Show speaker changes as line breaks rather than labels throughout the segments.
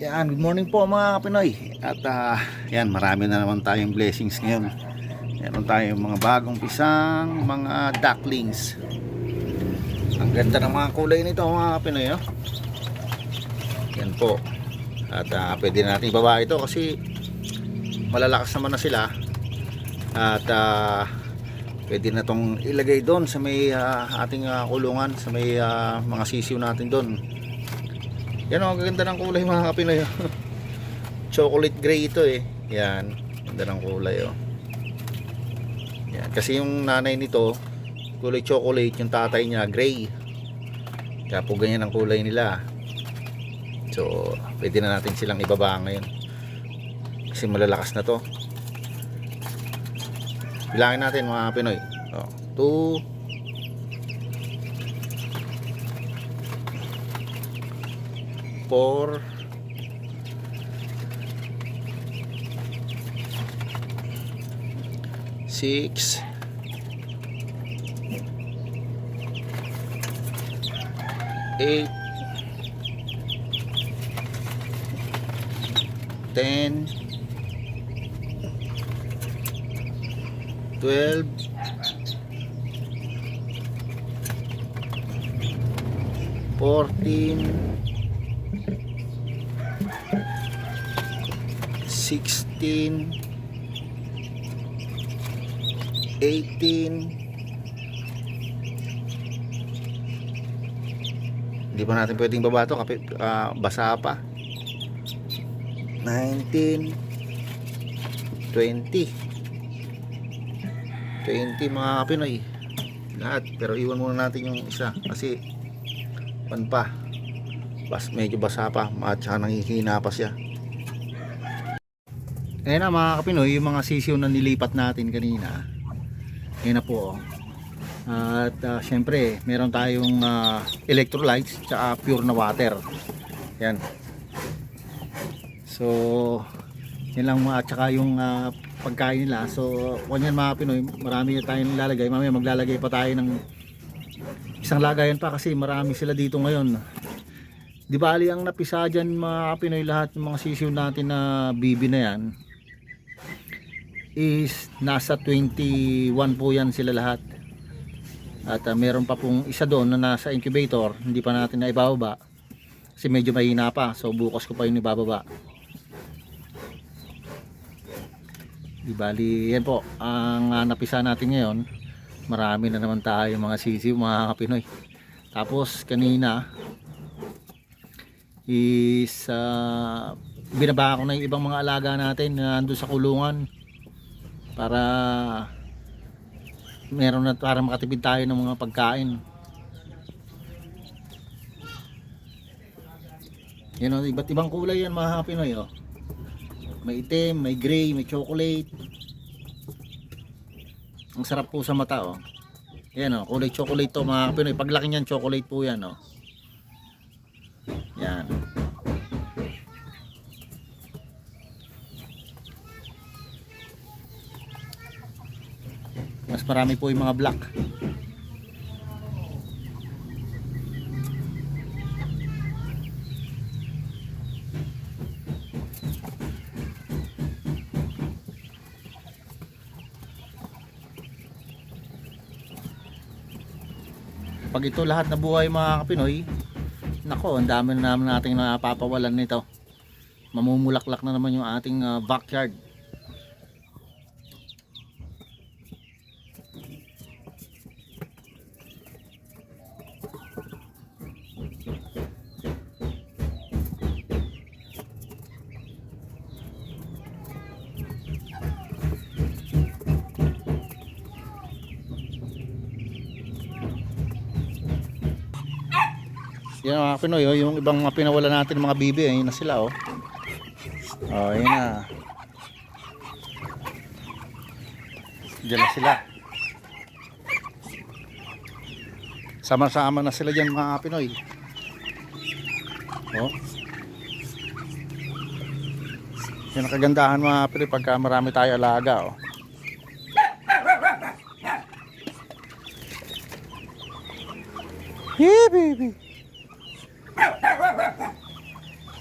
Yan, good morning po mga Pinoy. At ah, yan, marami na naman tayong blessings ngayon. Meron tayong mga bagong pisang, mga ducklings. Ang ganda ng mga kulay nito mga Pinoy. Oh. Yan po. At ah, pwede natin ibaba ito kasi malalakas naman na sila. At ah, pwede na tong ilagay doon sa may ah, ating ah, kulungan, sa may ah, mga sisiw natin doon. Yan o, ang ganda ng kulay mga kapinoy. oh. Chocolate gray ito eh. Yan, ganda ng kulay oh. Yan, kasi yung nanay nito, kulay chocolate, yung tatay niya gray. Kaya po ganyan ang kulay nila. So, pwede na natin silang ibaba ngayon. Kasi malalakas na to. Bilangin natin mga Pinoy. Oh, 2 four six. Eight. Ten. Twelve. Fourteen sixteen eighteen Hindi pa natin pwedeng baba to kapit ah, basa pa. 19 20 20 mga Pinoy. Lahat pero iwan muna natin yung isa kasi pan pa. Bas medyo basa pa at saka nanghihina pa siya. Ayan na mga kapinoy, yung mga sisiw na nilipat natin kanina. Ayan na po. oh. At ah, syempre, meron tayong ah, electrolytes tsaka pure na water. Yan. So, yan lang at saka yung ah, pagkain nila. So, kanyan mga Pinoy, marami na tayong nilalagay. Mamaya maglalagay pa tayo ng isang lagayan pa kasi marami sila dito ngayon. Di bali ang napisa dyan mga Pinoy lahat ng mga sisiw natin na bibi na yan is nasa 21 po yan sila lahat. At ah, meron pa pong isa doon na nasa incubator, hindi pa natin na ibababa. Kasi medyo mahina pa, so bukas ko pa yun ibababa. Di bali, yan po, ang ah, napisa natin ngayon, marami na naman tayo mga sisiw, mga Pinoy. Tapos kanina is ah, binaba ko na yung ibang mga alaga natin na nandun sa kulungan para meron na para makatipid tayo ng mga pagkain. Yan o, iba't ibang kulay yan mga Pinoy oh. May itim, may gray, may chocolate. Ang sarap po sa mata oh. Yan oh, kulay chocolate to mga Pinoy. Paglaki niyan chocolate po yan oh. Yan. Mas marami po yung mga black. Pag ito lahat na buhay mga Pinoy, nako, ang dami na naman nating napapawalan nito. Mamumulaklak na naman yung ating ah, backyard. Yan mga Pinoy, oh, yung ibang mga pinawala natin mga bibi, ayun na sila oh. Oh, ayun na. Diyan na sila. Sama-sama na sila diyan mga Pinoy. Oh. Yan ang kagandahan mga Pinoy pagka marami tayo alaga oh. Hey baby.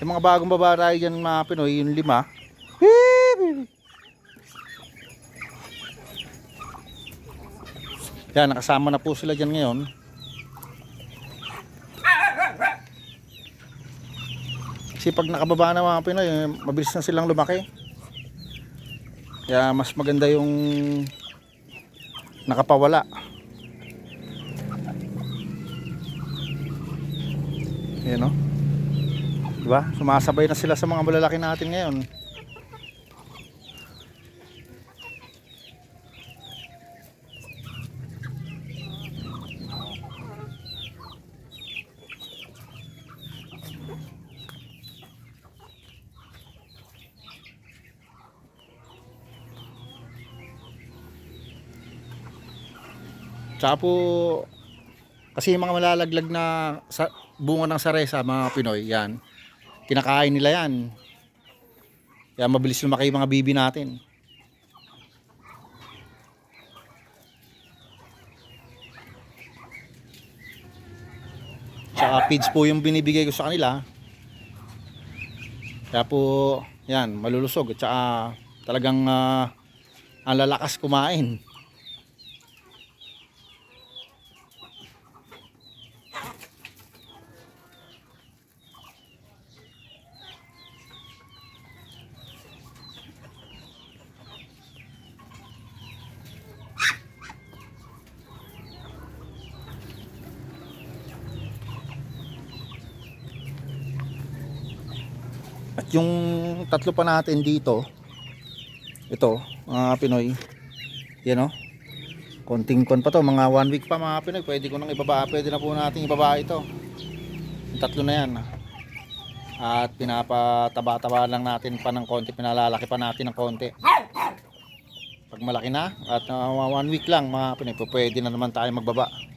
Yung mga bagong babae dyan mga Pinoy, yung lima. Yan, nakasama na po sila dyan ngayon. Kasi pag nakababa na mga Pinoy, eh, mabilis na silang lumaki. Kaya mas maganda yung nakapawala. Ayan o. Diba? Sumasabay na sila sa mga malalaki natin ngayon. Tsaka po, kasi yung mga malalaglag na sa, bunga ng saresa, mga Pinoy, yan. Kinakain nila yan. Kaya mabilis lumaki yung mga bibi natin. Tsaka feeds po yung binibigay ko sa kanila. Kaya po, yan, malulusog. At tsaka talagang ah, ang lalakas kumain. Yung tatlo pa natin dito, ito, mga Pinoy, yan o, konting kon pa to, mga one week pa mga Pinoy, pwede ko nang ibaba, pwede na po natin ibaba ito. Yung tatlo na yan. At pinapataba-taba lang natin pa ng konti, pinalalaki pa natin ng konti. Pag malaki na, at uh, one week lang mga Pinoy, pwede na naman tayo magbaba.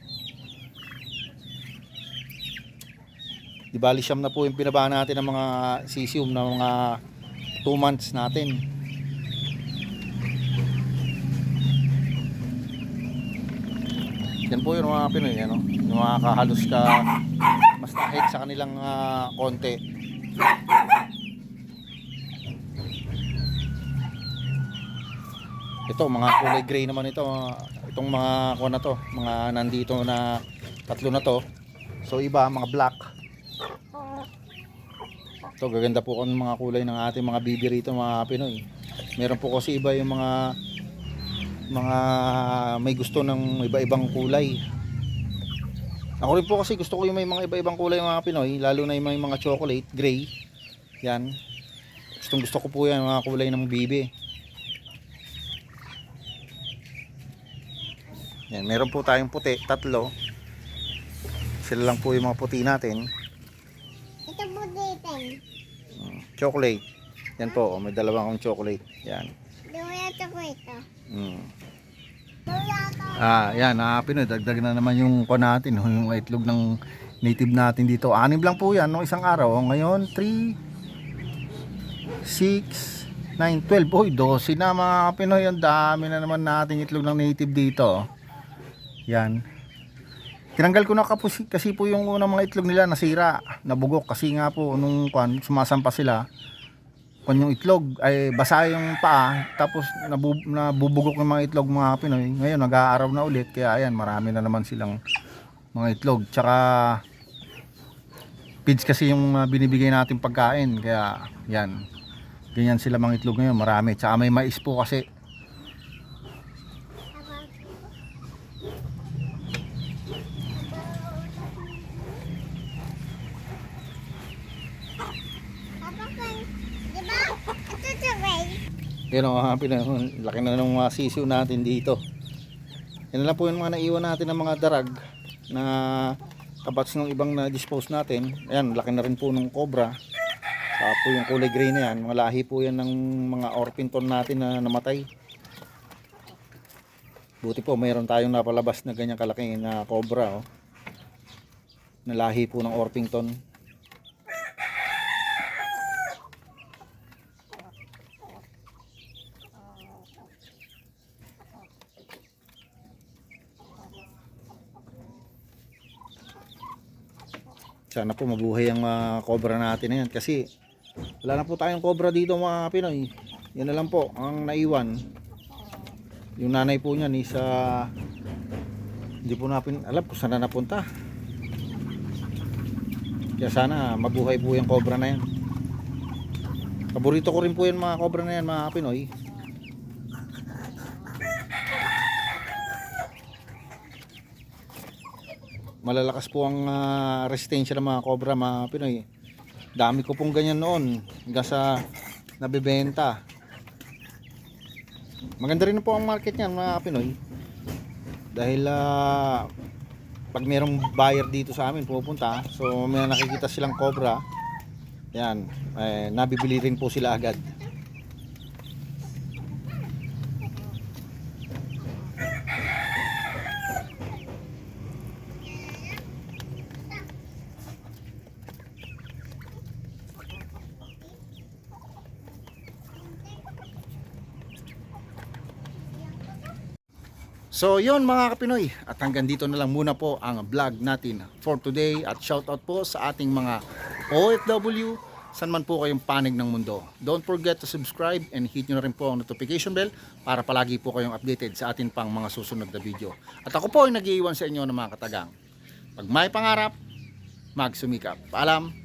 Di bali siyam na po yung binaba natin ng mga sisium na mga 2 months natin. Yan po yung mga Pinoy, ano? Yung mga kahalos ka mas nahit sa kanilang ah, konti. Ito, mga kulay gray naman ito. Itong mga ko na to, mga nandito na tatlo na to. So iba, mga black. Ito, gaganda po kung mga kulay ng ating mga bibi rito mga Pinoy. Meron po kasi iba yung mga mga may gusto ng iba-ibang kulay. Ako rin po kasi gusto ko yung may mga iba-ibang kulay mga Pinoy, lalo na yung may mga chocolate, gray. Yan. Gustong gusto ko po yan, mga kulay ng bibi. Yan, meron po tayong puti, tatlo. Sila lang po yung mga puti natin.
Ito po dito.
Mm, chocolate. Yan po, oh, may dalawang akong chocolate. Yan.
Luya ito po ito.
Mm. Ah, yan, ah, Pinoy, dagdag na naman yung ko natin, oh, yung itlog ng native natin dito. Anim lang po yan, no, isang araw. Oh, Ngayon, 3, 6, 9, 12. Uy, 12 na mga Pinoy. Ang dami na naman natin itlog ng native dito. Yan. Tinanggal ko na kapos, kasi po yung unang mga itlog nila nasira, nabugok kasi nga po nung kwan, sumasampa sila. Kung yung itlog ay basa yung paa tapos nabu, nabubugok yung mga itlog mga Pinoy. Ngayon nag-aaraw na ulit kaya ayan marami na naman silang mga itlog. Tsaka feeds kasi yung uh, binibigay natin pagkain kaya yan. Ganyan sila mga itlog ngayon marami. Tsaka may mais po kasi.
Papa Ken, di ba? Ito chocolate.
Yan o mga Pinoy. Laki na ng mga sisiw natin dito. Yan na lang po yung mga naiwan natin ng mga darag na kabats ng ibang na-dispose natin. Ayan, laki na rin po ng cobra. Saka po yung kulay gray na yan. Mga lahi po yan ng mga orpington natin na namatay. Buti po, mayroon tayong napalabas na ganyang kalaki na cobra. Oh. Na lahi po ng orpington. Sana po mabuhay ang mga cobra natin na kasi wala na po tayong cobra dito mga Pinoy. Yan na lang po ang naiwan. Yung nanay po niyan is ah, hindi po natin alam kung saan na napunta. Kaya sana mabuhay po yung cobra na yan. Paborito ko rin po yan mga cobra na yan mga Pinoy. Malalakas po ang ah, resistensya ng mga cobra mga Pinoy. Dami ko pong ganyan noon hanggang sa nabibenta. Maganda rin po ang market niyan mga Pinoy. Dahil ah, pag merong buyer dito sa amin pupunta, so may nakikita silang cobra, yan, eh, nabibili rin po sila agad. So yon mga kapinoy at hanggang dito na lang muna po ang vlog natin for today at shoutout po sa ating mga OFW saan man po kayong panig ng mundo. Don't forget to subscribe and hit nyo na rin po ang notification bell para palagi po kayong updated sa atin pang mga susunod na video. At ako po ay nag-iiwan sa inyo ng mga katagang. Pag may pangarap, magsumikap. Paalam!